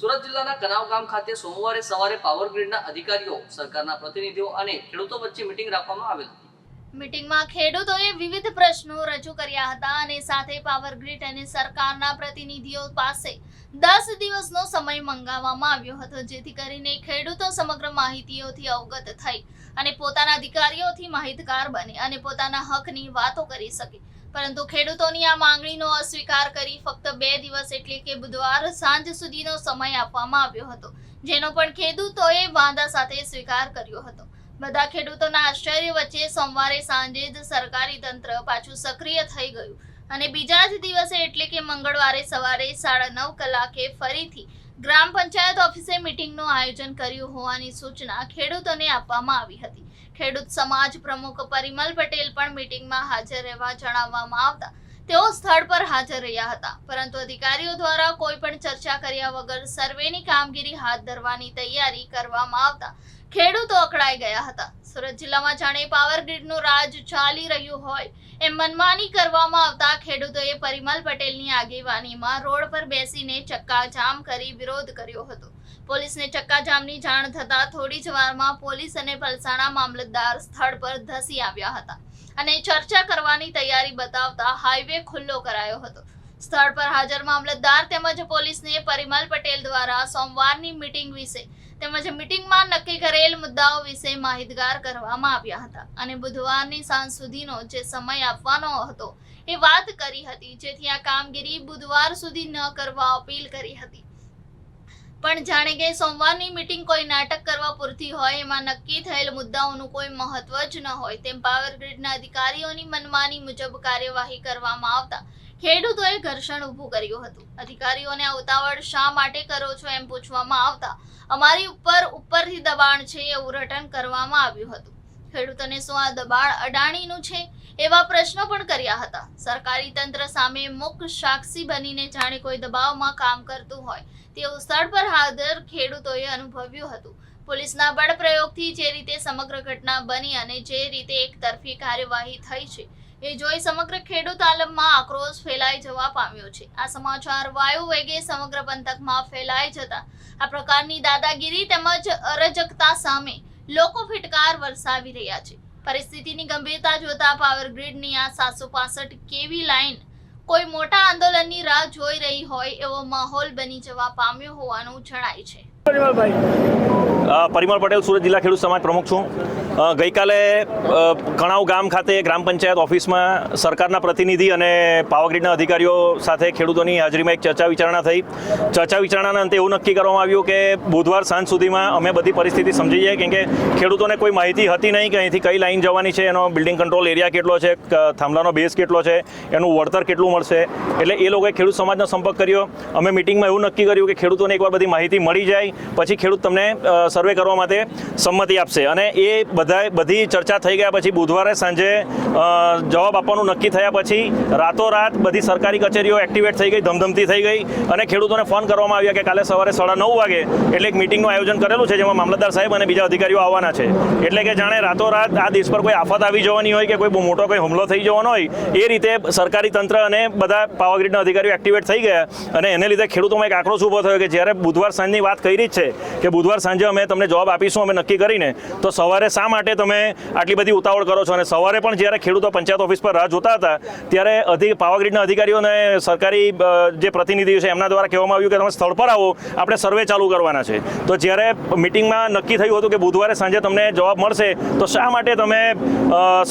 સુરત જિલ્લાના કનાવ ગામ ખાતે સોમવારે સવારે પાવર ગ્રીડના અધિકારીઓ, સરકારના પ્રતિનિધિઓ અને ખેડૂતો વચ્ચે મિટિંગ રાખવામાં આવેલ હતી. ખેડૂતોએ વિવિધ પ્રશ્નો રજૂ કર્યા હતા અને સાથે પાવર ગ્રીડ અને સરકારના પ્રતિનિધિઓ પાસે દસ દિવસનો સમય મંગાવવામાં આવ્યો હતો, જેથી કરીને ખેડૂતો સમગ્ર માહિતીઓથી અવગત થઈ અને પોતાના અધિકારીઓથી માહિતગાર બને અને પોતાના હકની વાતો કરી શકે. પરંતુ ખેડૂતોની આ માંગણીનો અસ્વીકાર કરી ફક્ત બે દિવસ એટલે કે બુધવાર સાંજ સુધીનો સમય આપવામાં આવ્યો હતો, જેનો પણ ખેડૂતોએ વાંધા સાથે સ્વીકાર કર્યો હતો. બધા ખેડૂતોના આશ્ચર્ય વચ્ચે સોમવારે સાંજે જ સરકારી તંત્ર પાછું સક્રિય થઈ ગયું અને બીજા જ દિવસે એટલે કે મંગળવારે સવારે સાડા નવ કલાકે ફરીથી ગ્રામ પંચાયત ઓફિસે મિટિંગનું આયોજન કર્યું હોવાની સૂચના ખેડૂતોને આપવામાં આવી હતી. ખેડૂત સમાજ પ્રમુખ પરિમલ પટેલ પણ મિટિંગમાં હાજર રહેવા જણાવવામાં આવતા. તેઓ સ્થળ પર હાજર રહ્યા હતા. પરંતુ અધિકારીઓ દ્વારા કોઈ પણ ચર્ચા કર્યા વગર સર્વેની કામગીરી હાથ ધરવાની તૈયારી કરવામાં આવતા ખેડૂતો અકળાઈ ગયા હતા. સુરત જિલ્લામાં જાણે પાવર ગ્રીડનું રાજ ચાલી રહ્યું હોય એમ મનમાની કરવામાં આવતા ખેડૂતોએ પરિમલ પટેલની આગેવાનીમાં રોડ પર બેસીને ચક્કાજામ કરી વિરોધ કર્યો હતો. પોલીસને ચક્કાજામની જાણ થતાં થોડી જ વારમાં પોલીસ અને પલસાણા મામલતદાર સ્થળ પર ધસી આવ્યા હતા અને ચર્ચા કરવાની તૈયારી બતાવતા હાઈવે ખુલ્લો કરાયો હતો. સ્થળ પર હાજર મામલતદાર તેમજ પોલીસને પરિમલ પટેલ દ્વારા સોમવારની મીટિંગ વિશે તેમજ મીટિંગમાં નક્કી કરેલ મુદ્દાઓ વિશે માહિતગાર કરવામાં આવ્યા હતા અને બુધવારની સાંજ સુધીનો જે સમય આપવાનો હતો એ વાત કરી હતી જેથી આ કામગીરી બુધવાર સુધી ન કરવા અપીલ કરી હતી. પણ જાણે કે સોમવારની મીટિંગ કોઈ નાટક કરવા પૂરતી હોય, એમાં નક્કી થયેલ મુદ્દાઓનું કોઈ મહત્વ જ ન હોય, તેમ પાવર ગ્રીડના અધિકારીઓની મનમાની મુજબ કાર્યવાહી કરવામાં આવતા ખેડૂતોએ ઘર્ષણ ઊભું કર્યું હતું. અધિકારીઓને આ ઉતાવળ શા માટે કરો છો એમ પૂછવામાં આવતા અમારી ઉપર ઉપરથી દબાણ છે એવું રટન કરવામાં આવ્યું હતું. ખેડૂતોને શું આ દબાણ અડાણીનું છે એવા પ્રશ્નો પણ કર્યા હતા. સરકારી તંત્ર સામે મુખ સાક્ષી બનીને જાણે કોઈ દબાવમાં કામ કરતું હોય તેવું સ્થળ પર હાજર ખેડૂતોએ અનુભવ્યું હતું. પોલીસના બળ પ્રયોગથી જે રીતે સમગ્ર ઘટના બની અને જે રીતે એકતરફી કાર્યવાહી થઈ છે, એ જોઈ સમગ્ર ખેડૂત આલમમાં આક્રોશ ફેલાઈ જવા પામ્યો છે. આ સમાચાર વાયુ વેગે સમગ્ર પંથકમાં ફેલાઈ જતા આ પ્રકારની દાદાગીરી તેમજ અરજકતા સામે લોકો ફિટકાર વરસાવી રહ્યા છે. પરિસ્થિતિની ગંભીરતા જોતા પાવર ગ્રીડની આ સાતસો કેવી લાઈન કોઈ મોટા આંદોલનની રાહ જોઈ રહી હોય એવો માહોલ બની જવા પામ્યો હોવાનું જણાય છે. અ, પરિમળ પટેલ સુરત જિલ્લા ખેડૂત સમાજ પ્રમુખ છું. ગઈકાલે કણાવ ગામ ખાતે ગ્રામ પંચાયત ઓફિસમાં સરકારના પ્રતિનિધિ અને પાવરગ્રીડના અધિકારીઓ સાથે ખેડૂતોની હાજરીમાં એક ચર્ચા વિચારણા થઈ. ચર્ચા વિચારણાના અંતે એવું નક્કી કરવામાં આવ્યું કે બુધવાર સાંજ સુધીમાં અમે બધી પરિસ્થિતિ સમજી જઈએ કેમ કે ખેડૂતોને કોઈ માહિતી હતી નહીં કે અહીંથી કઈ લાઈન જવાની છે એનો બિલ્ડિંગ કંટ્રોલ એરિયા કેટલો છે થાંભલાનો બેઝ કેટલો છે એનું વળતર કેટલું મળશે. એટલે એ લોકોએ ખેડૂત સમાજનો સંપર્ક કર્યો. અમે મિટિંગમાં એવું નક્કી કર્યું કે ખેડૂતોને એકવાર બધી માહિતી મળી જાય. પછી ખેડૂત તમને સર્વે કરવા માટે સંમતિ આપશે. અને એ બધા બધી ચર્ચા થઈ ગયા પછી બુધવારે સાંજે જવાબ આપવાનું નક્કી થયા પછી રાતોરાત બધી સરકારી કચેરીઓ એક્ટિવેટ થઈ ગઈ, ધમધમતી થઈ ગઈ. અને ખેડૂતોને ફોન કરવામાં આવ્યા કે કાલે સવારે સાડા નવ વાગે એટલે એક મિટિંગનું આયોજન કરેલું છે, જેમાં મામલતદાર સાહેબ અને બીજા અધિકારીઓ આવવાના છે. એટલે કે જાણે રાતોરાત આ દેશ પર કોઈ આફત આવી જવાની હોય કે કોઈ બહુ મોટો કોઈ હુમલો થઈ જવાનો હોય, એ રીતે સરકારી તંત્ર અને બધા પાવરગ્રીડના અધિકારીઓ એક્ટિવેટ થઈ ગયા. અને એને લીધે ખેડૂતોમાં એક આક્રોશ ઊભો થયો કે જ્યારે બુધવાર સાંજની વાત કરી જ છે કે બુધવાર સાંજે અમે તમને જવાબ આપીશું, અમે નક્કી કરીને. તો સવારે શા માટે તમે આટલી બધી ઉતાવળ કરો છો? અને સવારે પણ જ્યારે ખેડૂતો પંચાયત ઓફિસ પર રાહ જોતા હતા, ત્યારે અધિક પાવાગ્રીડના અધિકારીઓને સરકારી જે પ્રતિનિધિઓ છે, એમના દ્વારા કહેવામાં આવ્યું કે તમે સ્થળ પર આવો, આપણે સર્વે ચાલુ કરવાના છે. તો જ્યારે મિટિંગમાં નક્કી થયું હતું કે બુધવારે સાંજે તમને જવાબ મળશે, તો શા માટે તમે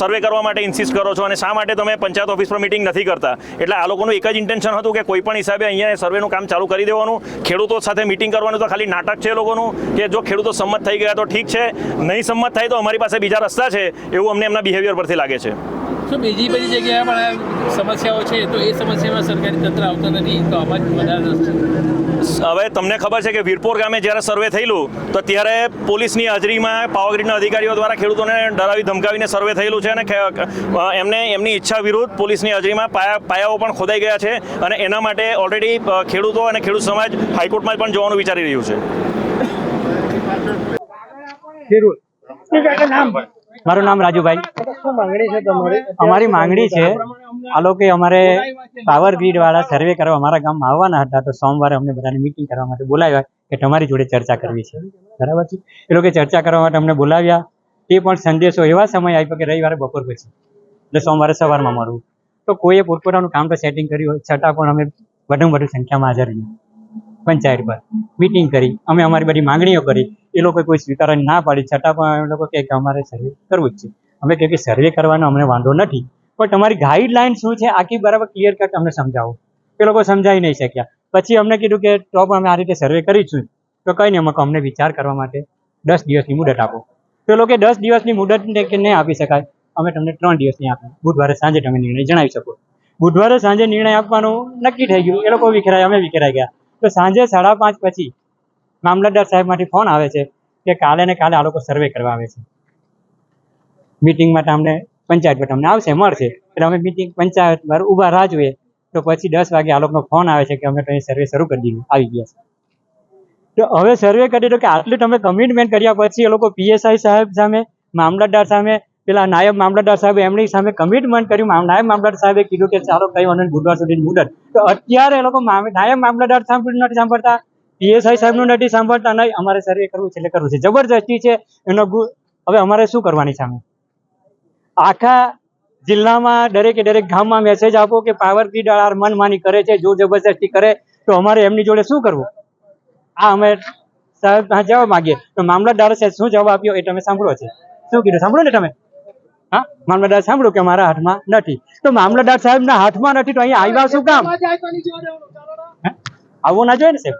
સર્વે કરવા માટે ઇન્સિસ્ટ કરો છો? અને શા માટે તમે પંચાયત ઓફિસ પર મિટિંગ નથી કરતા? એટલે આ લોકોનું એક જ ઇન્ટેન્શન હતું કે કોઈ પણ હિસાબે અહીંયા સર્વેનું કામ ચાલુ કરી દેવાનું. ખેડૂતો સાથે મિટિંગ કરવાનું તો ખાલી નાટક છે એ લોકોનું કે જો ખેડૂતો સંમત થઈ ગયા તો ઠીક છે, નહીં સંમત થાય તો અમારી પાસે બીજા રસ્તા છે, એવું અમને એમના બિહેવિયર પરથી લાગે છે. શું બીજી બધી જગ્યાએ પણ સમસ્યાઓ છે? તો એ સમસ્યામાં સરકારી તંત્ર આવતો નથી તો આમાં જ વધારે છે. હવે તમને ખબર છે કે વીરપુર ગામે જ્યારે સર્વે થયેલું તો ત્યારે પોલીસની હાજરીમાં પાવરગ્રીડના અધિકારીઓ દ્વારા ખેડૂતોને ડરાવી ધમકાવીને સર્વે થયેલું છે અને ખે- એમને એમની ઈચ્છા વિરુદ્ધ પોલીસની હાજરીમાં પાયા પાયાઓ પણ ખોદાઈ ગયા છે અને એના માટે ઓલરેડી ખેડૂતો અને ખેડૂત સમાજ હાઈકોર્ટમાં પણ જવાનું વિચારી રહ્યું છે. મારું નામ રાજુભાઈ. અમારી માંગણી છે આ લોકો અમારે પાવર ગ્રીડ વાળા સર્વે કરવા અમારા ગામમાં આવવાના હતા તો સોમવારે અમને બધાને મિટિંગ કરવા માટે બોલાવ્યા કે તમારી જોડે ચર્ચા કરવી છે. બરાબર છે? એ લોકો ચર્ચા કરવા માટે અમને બોલાવ્યા. તે પણ સંદેશો એવા સમય આપ્યો કે રવિવારે બપોર પછી એટલે સોમવારે સવારમાં મળવું. તો કોઈએ પોતપોતાનું કામ તો સેટિંગ કર્યું હોય છતાં પણ અમે વધુ વધુ સંખ્યામાં હાજર રહ્યા. પંચાયત પર મિટિંગ કરી, અમે અમારી બધી માંગણીઓ કરી. એ લોકોએ કોઈ સ્વીકારવાની ના પાડી. છતાં પણ એ લોકો કહે કે અમારે સર્વે કરવું જ છે. અમે કહે કે સર્વે કરવાનો અમને વાંધો નથી. પણ તમારી ગાઈડલાઇન શું છે? આખી બરાબર ક્લિયર કટ અમને સમજાવો. એ લોકો સમજાવી નહીં શક્યા. પછી અમને કીધું કે તો અમે આ રીતે સર્વે કરીશું. તો કંઈ નહીં, અમે અમને વિચાર કરવા માટે દસ દિવસની મુદત આપો. તો લોકો દસ દિવસની મુદત નહીં આપી શકાય? અમે તમને ત્રણ દિવસની આપી બુધવારે સાંજે તમે નિર્ણય જણાવી શકો. બુધવારે સાંજે નિર્ણય આપવાનું નક્કી થઈ ગયું. એ લોકો વિખેરાય, અમે વિખેરાઈ ગયા. તો સાંજે સાડા પાંચ પછી મામલતદાર સાહેબમાંથી ફોન આવે છે કે કાલે ને કાલે આ લોકો સર્વે કરવા આવે છે. મિટિંગમાં તમને પંચાયત પર તમને આવશે, મળશે. એટલે અમે મિટિંગ પંચાયત પર ઊભા રાહ જોઈએ. તો પછી દસ વાગે આ લોકોનો ફોન આવે છે કે અમે તો સર્વે શરૂ કરી દીધું, આવી ગયા છે. તો હવે સર્વે કરી તો કે આટલું તમે કમિટમેન્ટ કર્યા પછી એ લોકો પીએસઆઈ સાહેબ સામે, મામલતદાર સામે પેલા નાયબ મામલતદાર સાહેબ એમની સામે કમિટમેન્ટ કર્યું. નાયબ મામલતદાર સાહેબે કીધું કે ચાલો કઈ નહીં, બુધવાર સુધી મુદત. તો અત્યારે એ લોકો નાયબ મામલતદાર સાહેબ નથી સાંભળતા. પીએસઆઈ સાહેબનું નથી સાંભળતા. નહીં અમારે સર એ કરવું છે એટલે કરવું છે. જબરજસ્તી છે. એનો હવે અમારે શું કરવાની સામે? આખા જિલ્લામાં દરેકે દરેક ગામમાં મેસેજ આપો કે પાવર ગ્રીડ મનમાની કરે છે જો જબરજસ્તી કરે તો અમારે એમની જોડે શું કરવું? આ અમે સાહેબ જવાબ માગીએ. તો મામલતદાર સાહેબ શું જવાબ આપ્યો એ તમે સાંભળો છે. શું કીધું? સાંભળો ને તમે? હા? મામલતદાર સાંભળ્યું કે મારા હાથમાં નથી. તો મામલતદાર સાહેબના હાથમાં નથી તો અહીંયા આવ્યા શું કામ? આવવું ના જોઈએ ને સાહેબ?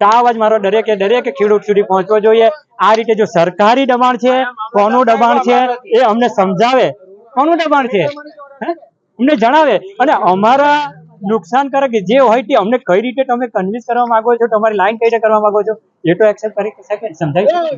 તો અવાજ મારો દરેકે દરેકે ખેડૂત સુધી પહોંચવો જોઈએ. આ રીતે જો સરકારી દબાણ છે કોનું દબાણ છે એ અમને સમજાવે. કોનું દબાણ છે? હે? અમને જણાવે. અને અમારા નુકસાનકારક જે હોય તે અમને કઈ રીતે તમે કન્વિન્સ કરવા માંગો છો તમારી લાઈન કઈ રીતે કરવા માંગો છો એ તો એક્સેપ્ટ કરી શકે સમજાવી શકે?